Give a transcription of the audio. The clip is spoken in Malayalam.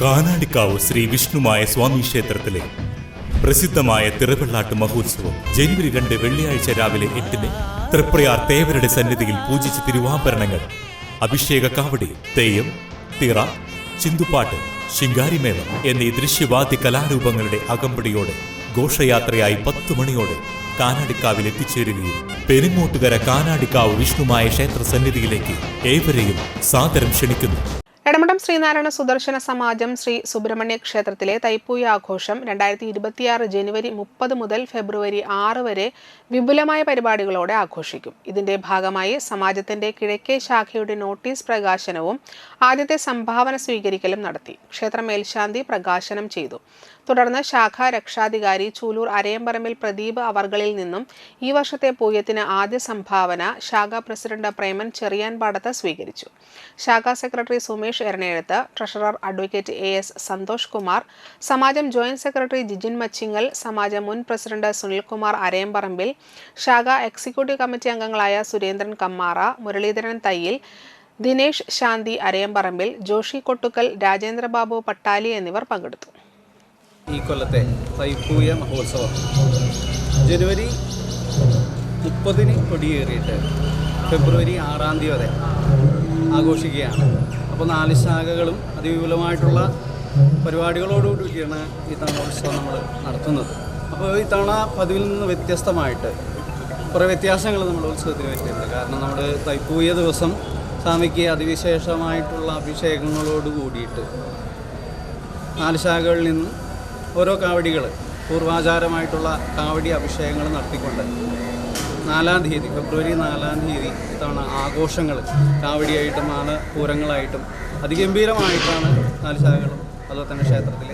കാനാടിക്കാവ് ശ്രീ വിഷ്ണുമായ സ്വാമി ക്ഷേത്രത്തിലെ പ്രസിദ്ധമായ തിറവെള്ളാട്ട് മഹോത്സവം ജനുവരി രണ്ട് വെള്ളിയാഴ്ച രാവിലെ എട്ടിന് തൃപ്രയാർ തേവരുടെ സന്നിധിയിൽ പൂജിച്ച തിരുവാഭരണങ്ങൾ. അഭിഷേക കാവടി തെയ്യം തിറ ചിന്തുപാട്ട് ശിങ്കാരിമേളം എന്നീ ദൃശ്യവാദ്യ കലാരൂപങ്ങളുടെ അകമ്പടിയോടെ ഘോഷയാത്രയായി പത്തു മണിയോടെ കാനാടിക്കാവിൽ എത്തിച്ചേരുകയും പെരുങ്ങോട്ടുകര കാനാടിക്കാവ് വിഷ്ണുമായ ക്ഷേത്ര സന്നിധിയിലേക്ക് ഏവരെയും സാദരം ക്ഷണിക്കുന്നു. ശ്രീനാരായണ സുദർശന സമാജം ശ്രീ സുബ്രഹ്മണ്യ ക്ഷേത്രത്തിലെ തൈപ്പൂയ ആഘോഷം രണ്ടായിരത്തി ഇരുപത്തിയാറ് ജനുവരി മുപ്പത് മുതൽ ഫെബ്രുവരി ആറ് വരെ വിപുലമായ പരിപാടികളോടെ ആഘോഷിക്കും. ഇതിന്റെ ഭാഗമായി സമാജത്തിന്റെ കിഴക്കേ ശാഖയുടെ നോട്ടീസ് പ്രകാശനവും ആദ്യത്തെ സംഭാവന സ്വീകരിക്കലും നടത്തി. ക്ഷേത്ര മേൽശാന്തി പ്രകാശനം ചെയ്തു. തുടർന്ന് ശാഖ രക്ഷാധികാരി ചൂലൂർ അരയമ്പറമ്പിൽ പ്രദീപ് അവർകളിൽ നിന്നും ഈ വർഷത്തെ പൂയത്തിന് ആദ്യ സംഭാവന ശാഖ പ്രസിഡന്റ് പ്രേമൻ ചെറിയാൻപാടത്ത് സ്വീകരിച്ചു. ശാഖാ secretary Sumesh Eranezhath treasurer advocate A S Santhosh Kumar Samajam joint secretary Jijin Machingal സമാജം മുൻ പ്രസിഡന്റ് സുനിൽകുമാർ അരയമ്പറമ്പിൽ ശാഖ എക്സിക്യൂട്ടീവ് കമ്മിറ്റി അംഗങ്ങളായ സുരേന്ദ്രൻ കമ്മാറ മുരളീധരൻ തയ്യിൽ ദിനേഷ് ശാന്തി അരയമ്പറമ്പിൽ ജോഷി കൊട്ടുക്കൽ രാജേന്ദ്രബാബു പട്ടാലി എന്നിവർ പങ്കെടുത്തു. ഈ കൊല്ലത്തെ തൈപ്പൂയ മഹോത്സവം ജനുവരി മുപ്പതിന് കൊടിയേറിയിട്ട് ഫെബ്രുവരി ആറാം തീയതി വരെ ആഘോഷിക്കുകയാണ്. അപ്പോൾ നാല് ശാഖകളും അതിവിപുലമായിട്ടുള്ള പരിപാടികളോടുകൂടിയാണ് ഈ തവണ ഉത്സവം നമ്മൾ നടത്തുന്നത്. അപ്പോൾ ഈ തവണ പതിവിൽ നിന്ന് വ്യത്യസ്തമായിട്ട് കുറേ വ്യത്യാസങ്ങൾ നമ്മൾ ഉത്സവത്തിന് പറ്റിയിട്ടുണ്ട് കാരണം നമ്മൾ തൈപ്പൂയ ദിവസം സ്വാമിക്ക് അതിവിശേഷമായിട്ടുള്ള അഭിഷേകങ്ങളോട് കൂടിയിട്ട് നാല് ശാഖകളിൽ നിന്ന് ഓരോ കാവടികൾ പൂർവാചാരമായിട്ടുള്ള കാവടി അഭിഷേകങ്ങൾ നടത്തിക്കൊണ്ട് നാലാം തീയതി ഫെബ്രുവരി നാലാം തീയതി ഇത്തവണ ആഘോഷങ്ങൾ കാവടിയായിട്ടും ആണ് പൂരങ്ങളായിട്ടും. അതിഗംഭീരമായിട്ടാണ് നാല് ശാഖകളും അതുപോലെ തന്നെ ക്ഷേത്രത്തിൽ